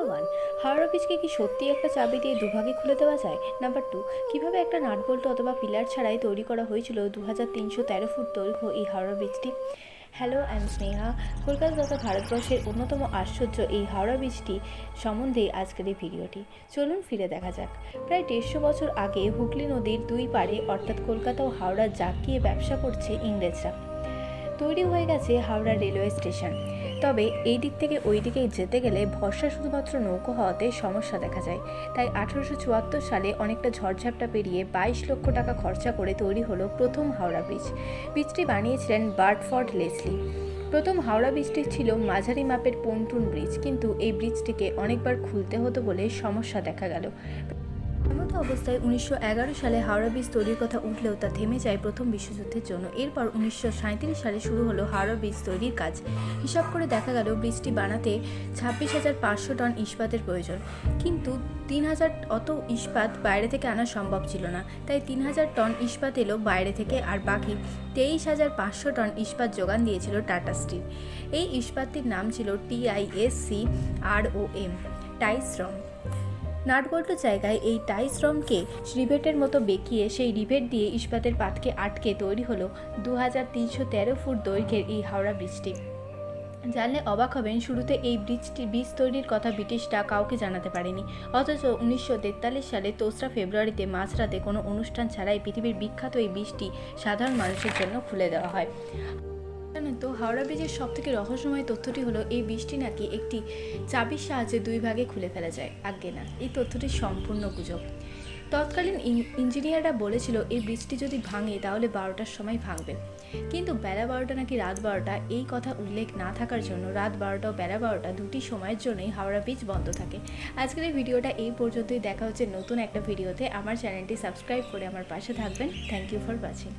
One Howrah ব্রিজকে কি সত্যি একটা চাবি দিয়ে দুভাগে খুলে দেওয়া যায়? নাম্বার টু কীভাবে একটা নাটবল্টু অথবা পিলার ছাড়াই তৈরি করা হয়েছিল দু হাজার তিনশো তেরো ফুট দৈর্ঘ্য এই হাওড়া ব্রিজটি হ্যালো আই স্নেহা কলকাতা তথা ভারতবর্ষের অন্যতম আশ্চর্য এই হাওড়া ব্রিজটি সম্বন্ধে আজকের এই ভিডিওটি। চলুন ফিরে দেখা যাক। প্রায় দেড়শো বছর আগে হুগলি নদীর দুই পাড়ে, অর্থাৎ কলকাতা ও হাওড়া, জাকিয়ে ব্যবসা করছে ইংরেজরা। তৈরি হয়ে গেছে হাওড়া রেলওয়ে স্টেশন। তবে এই দিক থেকে ওই দিকে যেতে গেলে ভরসা শুধুমাত্র নৌকো হওয়াতে সমস্যা দেখা যায়। তাই আঠারোশো চুয়াত্তর সালে অনেকটা ঝড়ঝাপটা পেরিয়ে বাইশ লক্ষ টাকা খরচা করে তৈরি হলো প্রথম হাওড়া ব্রিজ। ব্রিজটি বানিয়েছিলেন বার্টফর্ড লেসলি। প্রথম হাওড়া ব্রিজটি ছিল মাঝারি মাপের পন্টুন ব্রিজ, কিন্তু এই ব্রিজটিকে অনেকবার খুলতে হতো বলে সমস্যা দেখা গেল। এমতো অবস্থায় উনিশশো এগারো সালে হাওড়া ব্রিজ তৈরির কথা উঠলেও তা থেমে যায় প্রথম বিশ্বযুদ্ধের জন্য। এরপর উনিশশো সালে শুরু হলো হাওড়া ব্রিজ তৈরির কাজ। হিসাব করে দেখা গেল, ব্রিজটি বানাতে ছাব্বিশ হাজার পাঁচশো টন ইস্পাতের প্রয়োজন। কিন্তু তিন হাজার অত ইস্পাত বাইরে থেকে আনা সম্ভব ছিল না। তাই তিন হাজার টন ইস্পাত এলো বাইরে থেকে আর বাকি তেইশ হাজার পাঁচশো টন ইস্পাত যোগান দিয়েছিল টাটা স্টিল। এই ইস্পাতটির নাম ছিল টিআইএসসি আর ও এম। টাইশ্রম নাটবল্টু জায়গায় এই টাইশ্রমকে রিভেটের মতো বেঁকিয়ে সেই রিভেট দিয়ে ইস্পাতের পাতকে আটকে তৈরি হলো দু হাজার তিনশো তেরো ফুট দৈর্ঘ্যের এই হাওড়া ব্রিজটি। জানলে অবাক হবেন, শুরুতে এই ব্রিজটি ব্রিজ তৈরির কথা ব্রিটিশরা কাউকে জানাতে পারেনি। অথচ উনিশশো তেতাল্লিশ সালে তোসরা ফেব্রুয়ারিতে মাঝরাতে কোনো অনুষ্ঠান ছাড়াই পৃথিবীর বিখ্যাত এই ব্রিজটি সাধারণ মানুষের জন্য খুলে দেওয়া হয়। জানেন তো, হাওড়া ব্রিজের সব থেকে রহস্যময় তথ্যটি হলো, এই ব্রিজটি নাকি একটি চাবির সাহায্যে দুই ভাগে খুলে ফেলা যায়। আজ্ঞে না, এই তথ্যটি সম্পূর্ণ গুজব। তৎকালীন ইঞ্জিনিয়াররা বলেছিল, এই ব্রিজটি যদি ভাঙে, তাহলে বারোটার সময় ভাঙবে। কিন্তু বেলা বারোটা নাকি রাত বারোটা, এই কথা উল্লেখ না থাকার জন্য রাত বারোটা ও বেলা বারোটা দুটি সময়ের জন্যই হাওড়া ব্রিজ বন্ধ থাকে। আজকের এই ভিডিওটা এই পর্যন্তই। দেখা হচ্ছে নতুন একটা ভিডিওতে। আমার চ্যানেলটি সাবস্ক্রাইব করে আমার পাশে থাকবেন। Thank you for watching